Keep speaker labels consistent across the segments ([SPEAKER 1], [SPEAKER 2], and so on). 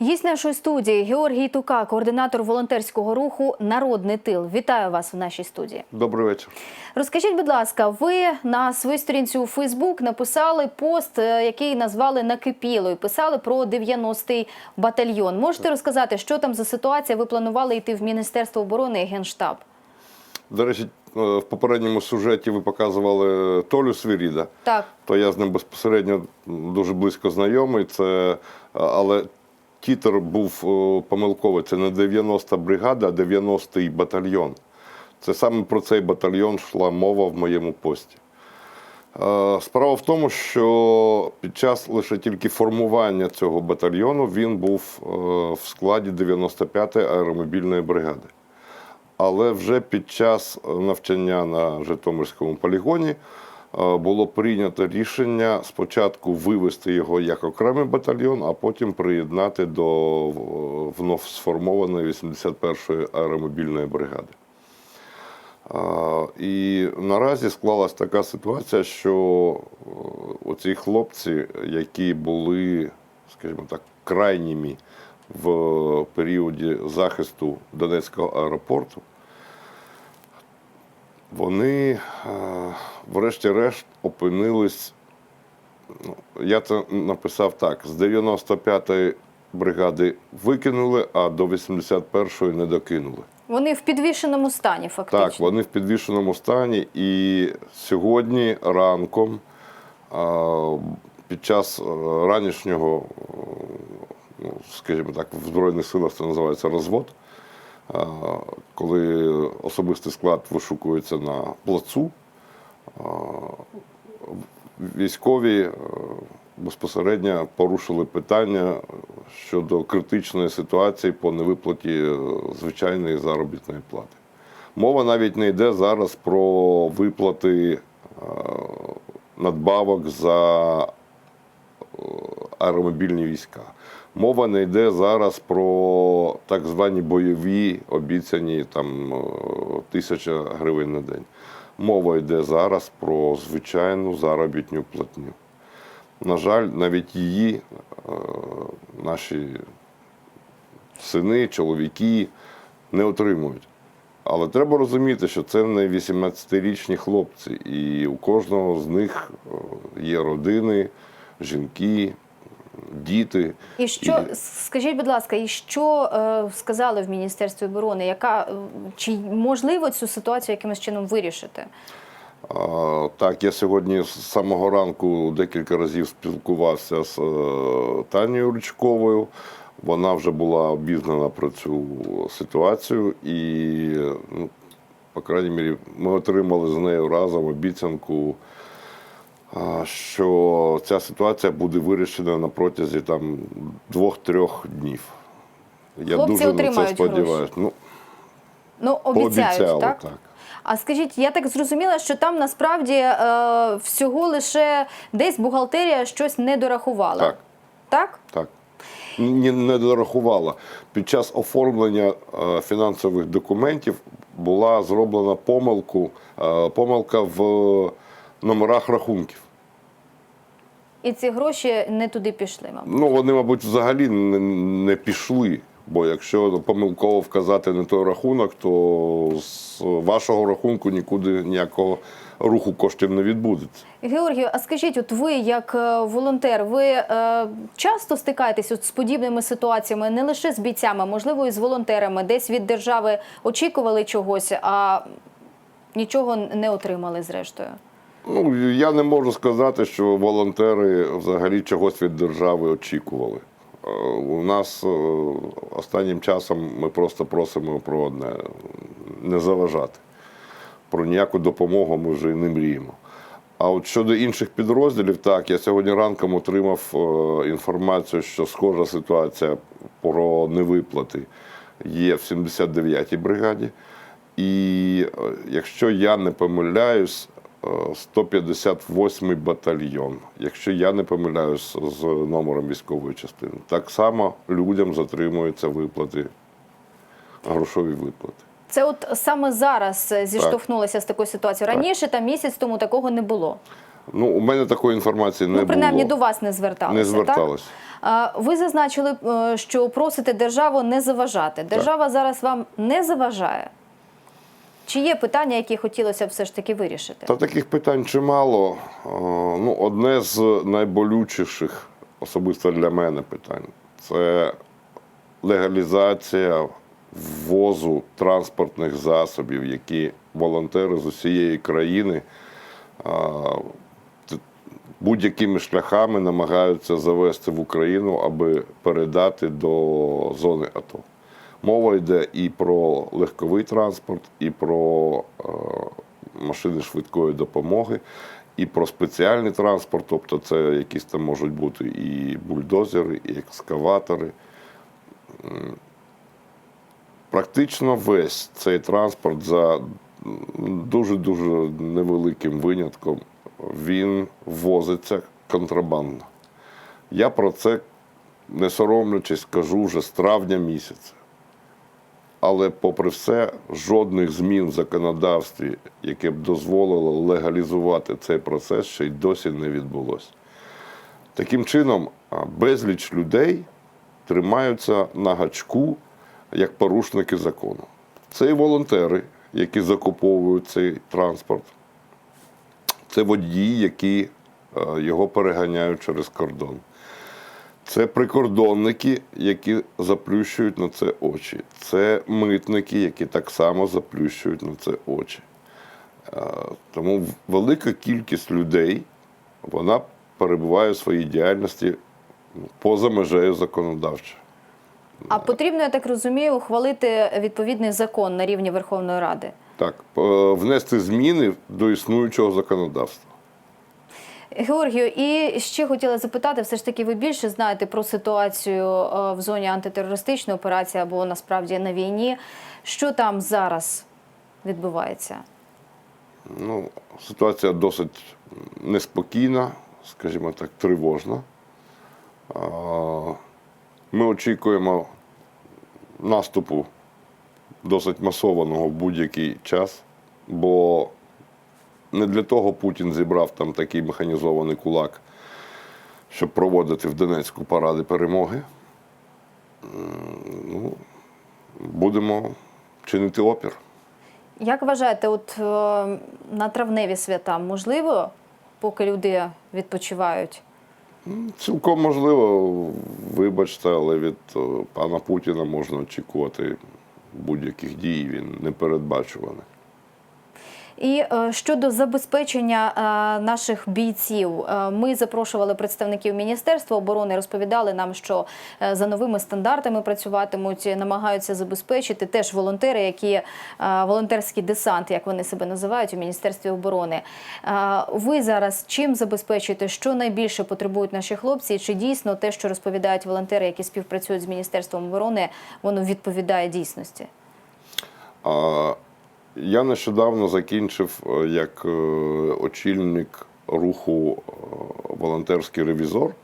[SPEAKER 1] Гість нашої студії Георгій Тука, координатор волонтерського руху Народний тил. Вітаю вас в нашій студії.
[SPEAKER 2] Добрий вечір.
[SPEAKER 1] Розкажіть, будь ласка, ви на своїй сторінці у Фейсбук написали пост, е, який назвали Накипіло, і писали про 90-й батальйон. Можете розказати, що там за ситуація? Ви планували йти в Міністерство оборони і Генштаб?
[SPEAKER 2] До речі, е, в попередньому сюжеті ви показували Толю Свіріда.
[SPEAKER 1] Так,
[SPEAKER 2] То я з ним безпосередньо дуже близько знайомий. Це, але тітр був е, помилковий. Це не 90-та бригада, а 90-й батальйон. Це саме про цей батальйон йшла мова в моєму пості. Е, Справа в тому, що під час лише тільки формування цього батальйону він був е, в складі 95-ї аеромобільної бригади. Але вже під час навчання на Житомирському полігоні було прийнято рішення спочатку вивести його як окремий батальйон, а потім приєднати до е, вновь сформованої 81-ї аеромобільної бригади. І наразі склалась така ситуація, що е, оці хлопці, які були, скажімо так, крайніми в періоді захисту Донецького аеропорту, вони, е, врешті-решт, опинились. ну, Я це написав так: з 95-ї бригади викинули, а до 81-ї не докинули.
[SPEAKER 1] вони в підвішеному стані, фактично.
[SPEAKER 2] Так, вони в підвішеному стані, і сьогодні ранком, під час е, ранішнього, е, ну, скажімо так, в Збройних силах це називається розвод, коли особистий склад вишукується на плацу, військові безпосередньо порушили питання щодо критичної ситуації по невиплаті е, звичайної заробітної плати. Мова навіть не йде зараз про виплати е, надбавок за е, аеромобільні війська. Мова не йде зараз про так звані бойові обіцяні там е, тисяча гривень на день. Мова йде зараз про звичайну заробітну платню. На жаль, навіть її е, наші сини, чоловіки не отримують. Але треба розуміти, що це не 18-річні хлопці, і у кожного з них е, є родини, жінки, діти.
[SPEAKER 1] І що скажіть, будь ласка, і що е, сказали в Міністерстві оборони? Яка е, чи можливо цю ситуацію якимось чином вирішити?
[SPEAKER 2] А, Так, я сьогодні з самого ранку декілька разів спілкувався з е, Танією Ручковою. Вона вже була обізнана про цю ситуацію, і, ну, по крайній мірі, ми отримали з нею разом обіцянку, що ця ситуація буде вирішена на протязі там двох-трьох днів. Я
[SPEAKER 1] Хлопці
[SPEAKER 2] дуже на це сподіваюся. Ну,
[SPEAKER 1] Ну обіцяють,
[SPEAKER 2] пообіцяли,
[SPEAKER 1] так?
[SPEAKER 2] так.
[SPEAKER 1] А скажіть, я так зрозуміла, що там насправді е, всього лише десь бухгалтерія щось не дорахувала.
[SPEAKER 2] Так.
[SPEAKER 1] Так?
[SPEAKER 2] Так. Ні, не дорахувала. Під час оформлення е, фінансових документів була зроблена помилку, е, помилка в номерах рахунків.
[SPEAKER 1] І ці гроші не туди пішли, мабуть.
[SPEAKER 2] Ну, вони, мабуть, взагалі не, не пішли. Бо якщо помилково вказати не той рахунок, то з вашого рахунку нікуди ніякого руху коштів не відбудеться.
[SPEAKER 1] Георгію, а скажіть, от ви як е, волонтер, ви е, часто стикаєтесь от з подібними ситуаціями, не лише з бійцями, можливо, і з волонтерами, десь від держави очікували чогось, а нічого не отримали зрештою.
[SPEAKER 2] Ну, я не можу сказати, що волонтери взагалі чогось від держави очікували. Е, У нас е, останнім часом ми просто просимо про одне не заважати. Про ніяку допомогу ми вже не мріємо. А от щодо інших підрозділів, так, я сьогодні ранком отримав е, інформацію, що схожа ситуація про невиплати є в 79-й бригаді. І якщо я не помиляюсь, 158-й батальйон, якщо я не помиляюсь з номером військової частини, так само людям затримуються виплати, грошові виплати.
[SPEAKER 1] Це от саме зараз е, зіштовхнулися з такою ситуацією. Раніше там місяць тому такого не було.
[SPEAKER 2] Ну, у мене такої інформації не
[SPEAKER 1] ну, принаймні
[SPEAKER 2] було.
[SPEAKER 1] до вас не зверталися.
[SPEAKER 2] не зверталися.
[SPEAKER 1] Так? Ви зазначили, е, що просите державу не заважати. Держава зараз вам не заважає. Чи є питання, які хотілося б все ж таки вирішити?
[SPEAKER 2] Та таких питань чимало. Е, Ну, одне з найболючіших, особисто для мене, питань це легалізація ввозу транспортних засобів, які волонтери з усієї країни е, будь-якими шляхами намагаються завести в Україну, аби передати до зони АТО. Мова йде і про легковий транспорт, і про е, машини швидкої допомоги, і про спеціальний транспорт, тобто це якісь там можуть бути і бульдозери, і екскаватори. Практично весь цей транспорт за дуже-дуже невеликим винятком він ввозиться контрабандно. Я про це, не соромлячись, кажу вже з травня місяця. Але, попри все, жодних змін в законодавстві, яке б дозволило легалізувати цей процес, ще й досі не відбулося. Таким чином, безліч людей тримаються на гачку як порушники закону. Це і волонтери, які закуповують цей транспорт, це водії, які е, його переганяють через кордон. Це прикордонники, які заплющують на це очі. Це митники, які так само заплющують на це очі. Тому велика кількість людей вона перебуває в своїй діяльності ну, поза межею законодавчої.
[SPEAKER 1] А потрібно, я так розумію, ухвалити відповідний закон на рівні Верховної Ради.
[SPEAKER 2] Так, внести зміни до існуючого законодавства.
[SPEAKER 1] Георгію, і ще хотіла запитати, все ж таки, ви більше знаєте про ситуацію е, в зоні антитерористичної операції або насправді на війні. Що там зараз відбувається?
[SPEAKER 2] Ну, ситуація досить неспокійна, скажімо так, тривожна. Ми очікуємо наступу досить масованого в будь-який час, бо не для того Путін зібрав там такий механізований кулак, щоб проводити в Донецьку паради перемоги. Ну, будемо чинити опір.
[SPEAKER 1] Як вважаєте, от е, на травневі свята можливо, поки люди відпочивають?
[SPEAKER 2] Цілком можливо, вибачте, але від е, пана Путіна можна очікувати будь-яких дій. Він непередбачуваний.
[SPEAKER 1] І е, щодо забезпечення е, наших бійців, е, ми запрошували представників Міністерства оборони, розповідали нам, що за новими стандартами працюватимуть, намагаються забезпечити теж волонтери, які волонтерський десант, як вони себе називають у Міністерстві оборони. Ви зараз чим забезпечуєте, що найбільше потребують наші хлопці? Чи дійсно те, що розповідають волонтери, які співпрацюють з Міністерством оборони, воно відповідає дійсності?
[SPEAKER 2] Я нещодавно закінчив е, як е, очільник руху е, волонтерський ревізор.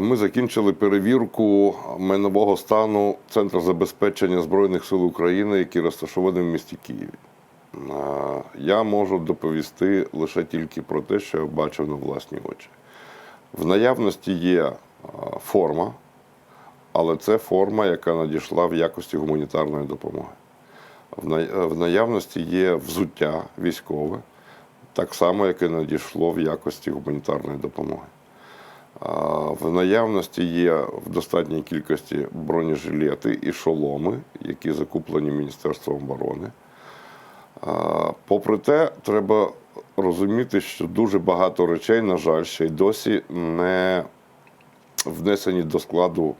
[SPEAKER 2] Ми закінчили перевірку майнового стану Центру забезпечення Збройних сил України, який розташований в місті Києві. Я можу доповісти лише тільки про те, що я бачив на власні очі. В наявності є форма, але це форма, яка надійшла в якості гуманітарної допомоги. В наявності є взуття військове, так само, яке надійшло в якості гуманітарної допомоги. В наявності є в достатній кількості бронежилети і шоломи, які закуплені Міністерством оборони. Попри те, треба розуміти, що дуже багато речей, на жаль, ще й досі не внесені до складу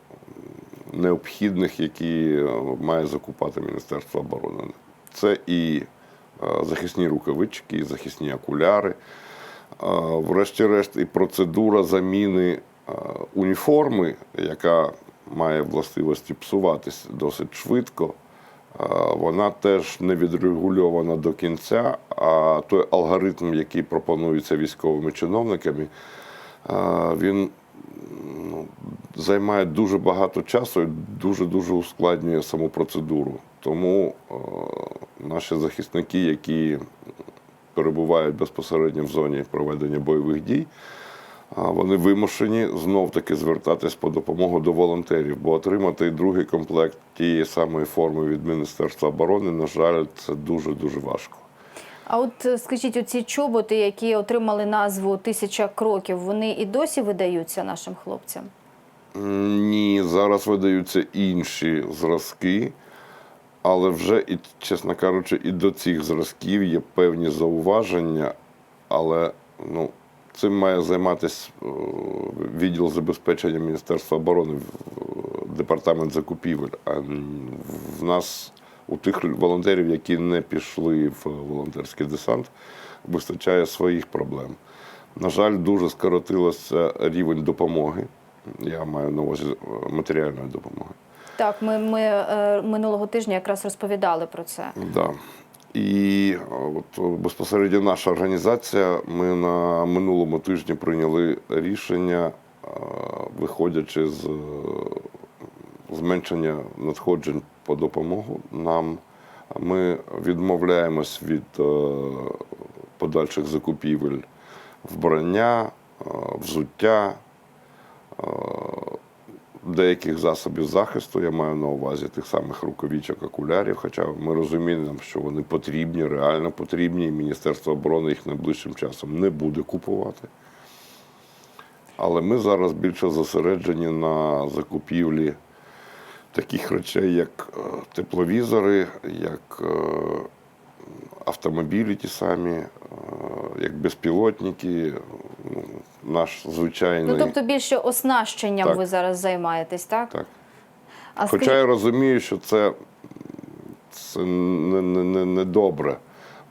[SPEAKER 2] необхідних, які е, має закупати Міністерство оборони. Це і е, захисні рукавички, і захисні окуляри, е, врешті-решт, і процедура заміни уніформи, яка має властивості псуватись досить швидко. Вона теж не відрегульована до кінця, а той алгоритм, який пропонується військовими чиновниками, він ну, займає дуже багато часу і дуже-дуже ускладнює саму процедуру. Тому е, наші захисники, які перебувають безпосередньо в зоні проведення бойових дій, вони вимушені знов-таки звертатись по допомогу до волонтерів, бо отримати другий комплект тієї самої форми від Міністерства оборони, на жаль, це дуже-дуже важко.
[SPEAKER 1] А от е, скажіть, оці чоботи, які отримали назву Тисяча кроків, вони і досі видаються нашим хлопцям?
[SPEAKER 2] Ні, зараз видаються інші зразки, але вже, і, чесно кажучи, і до цих зразків є певні зауваження, але ну, цим має займатися е, відділ забезпечення Міністерства оборони, департамент закупівель. А в нас у тих волонтерів, які не пішли в волонтерський десант, вистачає своїх проблем. На жаль, дуже скоротилося рівень допомоги. Я маю на увазі е, матеріальної допомоги.
[SPEAKER 1] Так, ми, ми е, минулого тижня якраз розповідали про це.
[SPEAKER 2] Да. І е, от безпосередньо наша організація, ми на минулому тижні прийняли рішення, е, виходячи з е, зменшення надходжень по допомогу нам. Ми відмовляємось від е, подальших закупівель вбрання, е, взуття, деяких засобів захисту, я маю на увазі тих самих рукавичок, окулярів, хоча ми розуміємо, що вони потрібні, реально потрібні, і Міністерство оборони їх найближчим часом не буде купувати. Але ми зараз більше зосереджені на закупівлі таких речей, як е, тепловізори, як е, автомобілі ті самі, е, як безпілотники, ну, наш звичайний.
[SPEAKER 1] Ну тобто більше оснащенням
[SPEAKER 2] Так.
[SPEAKER 1] ви зараз займаєтесь, так?
[SPEAKER 2] Так.
[SPEAKER 1] А
[SPEAKER 2] Хоча
[SPEAKER 1] скажіть,
[SPEAKER 2] я розумію, що це, це не, не, не, не добре,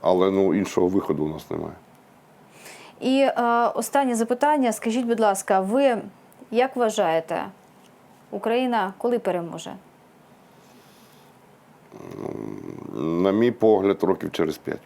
[SPEAKER 2] але ну, іншого виходу у нас немає.
[SPEAKER 1] і е, останнє запитання. Скажіть, будь ласка, ви як вважаєте, Україна коли переможе?
[SPEAKER 2] На мій погляд, років через п'ять.